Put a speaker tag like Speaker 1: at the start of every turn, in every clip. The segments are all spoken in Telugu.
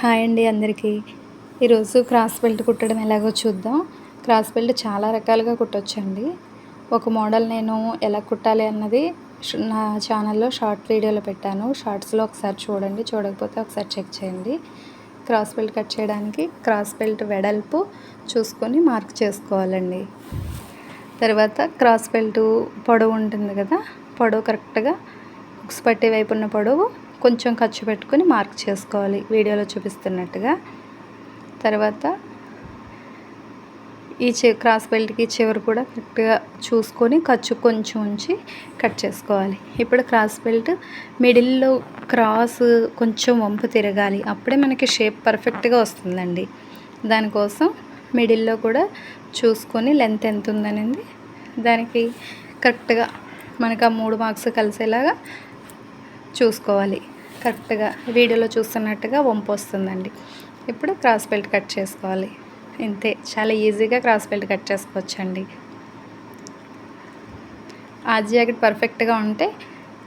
Speaker 1: హాయ్ అండి అందరికీ. ఈరోజు క్రాస్ బెల్ట్ కుట్టడం ఎలాగో చూద్దాం. క్రాస్ బెల్ట్ చాలా రకాలుగా కుట్టొచ్చండి. ఒక మోడల్ నేను ఎలా కుట్టాలి అన్నది నా ఛానల్లో షార్ట్ వీడియోలో పెట్టాను. షార్ట్స్లో ఒకసారి చూడండి చూడకపోతే ఒకసారి చెక్ చేయండి. క్రాస్ బెల్ట్ కట్ చేయడానికి క్రాస్ బెల్ట్ వెడల్పు చూసుకొని మార్క్ చేసుకోవాలండి. తర్వాత క్రాస్ బెల్ట్ పొడవు ఉంటుంది కదా పొడవు కరెక్ట్గా ఉక్స్ పట్టే వైపు ఉన్న పొడవు కొంచెం ఖర్చు పెట్టుకొని మార్క్ చేసుకోవాలి వీడియోలో చూపిస్తున్నట్టుగా. తర్వాత ఈ చె క్రాస్ బెల్ట్కి చివరి కూడా కరెక్ట్గా చూసుకొని ఖర్చు కొంచెం ఉంచి కట్ చేసుకోవాలి. ఇప్పుడు క్రాస్ బెల్ట్ మిడిల్లో క్రాస్ కొంచెం వంపు తిరగాలి అప్పుడే మనకి షేప్ పర్ఫెక్ట్గా వస్తుందండి. దానికోసం మిడిల్లో కూడా చూసుకొని లెంత్ ఎంత ఉందనేది దానికి కరెక్ట్గా మనకు ఆ మూడు మార్క్స్ కలిసేలాగా చూసుకోవాలి. కరెక్ట్గా వీడియోలో చూస్తున్నట్టుగా వంపు వస్తుందండి. ఇప్పుడు క్రాస్ బెల్ట్ కట్ చేసుకోవాలి. ఇంతే. చాలా ఈజీగా క్రాస్ బెల్ట్ కట్ చేసుకోవచ్చండి. ఆ జాకెట్ పర్ఫెక్ట్గా ఉంటే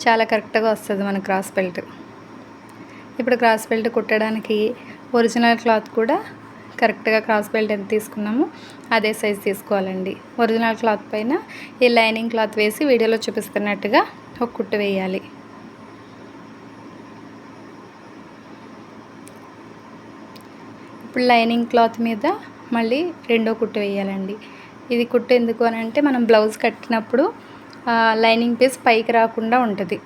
Speaker 1: చాలా కరెక్ట్గా వస్తుంది మన క్రాస్ బెల్ట్. ఇప్పుడు క్రాస్ బెల్ట్ కుట్టడానికి ఒరిజినల్ క్లాత్ కూడా కరెక్ట్గా క్రాస్ బెల్ట్ ఎంత తీసుకున్నామో అదే సైజ్ తీసుకోవాలండి. ఒరిజినల్ క్లాత్ పైన ఈ లైనింగ్ క్లాత్ వేసి వీడియోలో చూపిస్తున్నట్టుగా ఒక కుట్టు వేయాలి. ఇప్పుడు లైనింగ్ క్లాత్ మీద మళ్ళీ రెండో కుట్టు వేయాలండి. ఇది కుట్టు ఎందుకు అని అంటే మనం బ్లౌజ్ కట్టినప్పుడు లైనింగ్ పీస్ పైకి రాకుండా ఉంటుంది.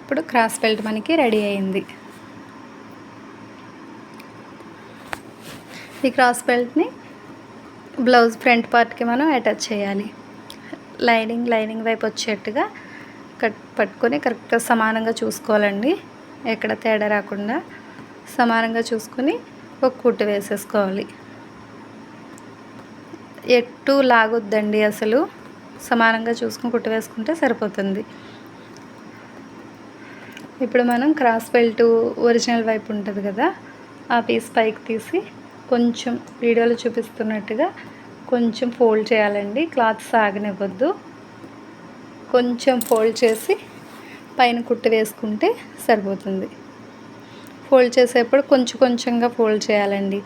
Speaker 1: ఇప్పుడు క్రాస్ బెల్ట్ మనకి రెడీ అయింది. ఈ క్రాస్ బెల్ట్ని బ్లౌజ్ ఫ్రంట్ పార్ట్కి మనం అటాచ్ చేయాలి. లైనింగ్ లైనింగ్ వైపు వచ్చేట్టుగా కట్ పట్టుకొని కరెక్ట్గా సమానంగా చూసుకోవాలండి. ఎక్కడ తేడా రాకుండా సమానంగా చూసుకొని ఒక కుట్టు వేసేసుకోవాలి. ఎట్టు లాగొద్దండి అసలు? సమానంగా చూసుకుని కుట్టు వేసుకుంటే సరిపోతుంది. ఇప్పుడు మనం క్రాస్ బెల్ట్ ఒరిజినల్ వైపు ఉంటుంది కదా ఆ పీస్ పైకి తీసి కొంచెం వీడియోలో చూపిస్తున్నట్టుగా కొంచెం ఫోల్డ్ చేయాలండి. క్లాత్ సాగనివ్వద్దు. కొంచెం ఫోల్డ్ చేసి పైన కుట్టు వేసుకుంటే సరిపోతుంది. ఫోల్డ్ చేసేప్పుడు కొంచెం కొంచెంగా ఫోల్డ్ చేయాలండి.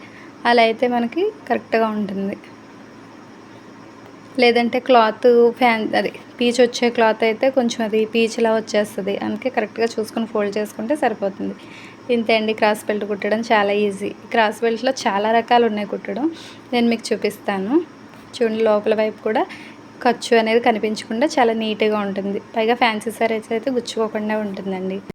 Speaker 1: అలా అయితే మనకి కరెక్ట్గా ఉంటుంది. లేదంటే క్లాత్ ఫ్యాన్ అది పీచ్ వచ్చే క్లాత్ అయితే కొంచెం అది పీచ్లా వచ్చేస్తుంది. అందుకే కరెక్ట్గా చూసుకొని ఫోల్డ్ చేసుకుంటే సరిపోతుంది. ఇంతే అండి. క్రాస్ బెల్ట్ కుట్టడం చాలా ఈజీ క్రాస్ బెల్ట్లో చాలా రకాలు ఉన్నాయి కుట్టడం. నేను మీకు చూపిస్తాను. చూడండి లోపల వైపు కూడా ఖర్చు అనేది కనిపించకుండా చాలా నీట్గా ఉంటుంది. పైగా ఫ్యాన్సీ సారీస్ అయితే గుచ్చుకోకుండా ఉంటుందండి.